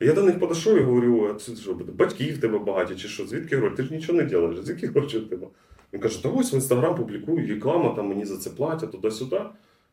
Я до них подійшов і говорю, а це що, батьки в тебе багаті, чи що? Звідки гроші? Ти ж нічого не робиш, звідки гроші в тебе? Він каже, та ось в інстаграм публікую, реклама, там мені за це платять, туди-сюди.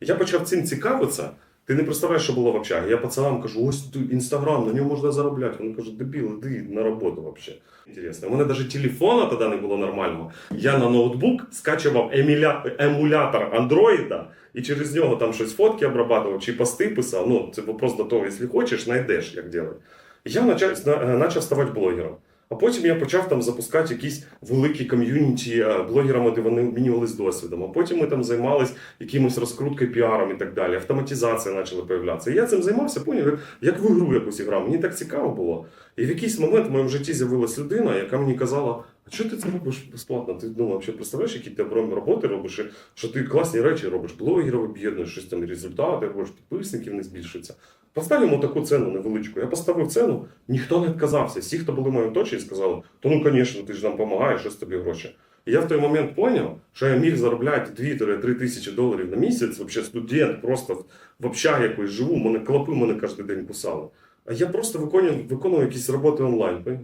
Я почав цим цікавитися. Ти не представляєш, що було в общагі. Я пацанам кажу, ось інстаграм, на ньому можна заробляти. Вони кажуть, дебіл, іди на роботу взагалі. Інтересно. У мене навіть телефона тоді не було нормального. Я на ноутбук скачував еміля... емулятор андроїда і через нього там щось фотки обрабатував чи пости писав. Ну, це вопрос до того, якщо хочеш, знайдеш, як робити. Я почав, почав ставати блогером. А потім я почав там запускати якісь великі ком'юніті е, блогерами, де вони обмінювалися досвідом. А потім ми там займалися якимось розкруткою, піаром і так далі. Автоматизація почала появлятися. І я цим займався, поняв, як, в ігру якусь грав. Мені так цікаво було. І в якийсь момент в моєму житті з'явилась людина, яка мені казала: а що ти це робиш безплатно? Ти ну, взагалі представляєш, які ти роботи робиш, що ти класні речі робиш, блогерів об'єднуєш, щось там результати, робиш, підписників не збільшується. Поставимо таку ціну невеличку. Я поставив ціну, ніхто не відказався. Всі, хто були в моєму точці, сказали, то ну, звісно, ти ж нам допомагаєш, щось тобі гроші. І я в той момент зрозумів, що я міг заробляти 2-3 тисячі доларів на місяць, взагалі студент, просто в общагі якоїсь живу, мене клопи мене кожен день кусали. А я просто виконував, виконував якісь роботи онлайн.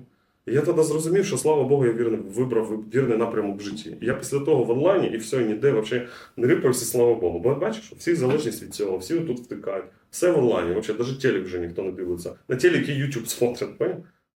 І я тоді зрозумів, що слава Богу, я вірний, вибрав вірний напрямок в житті. І я після того в онлайні і все, ніде взагалі не рипався, слава Богу. Бо бачиш, всі залежність від цього, всі тут втикають. Все в онлайні, взагалі, навіть телек вже ніхто не дивиться. На телекі YouTube смотрять, поняв?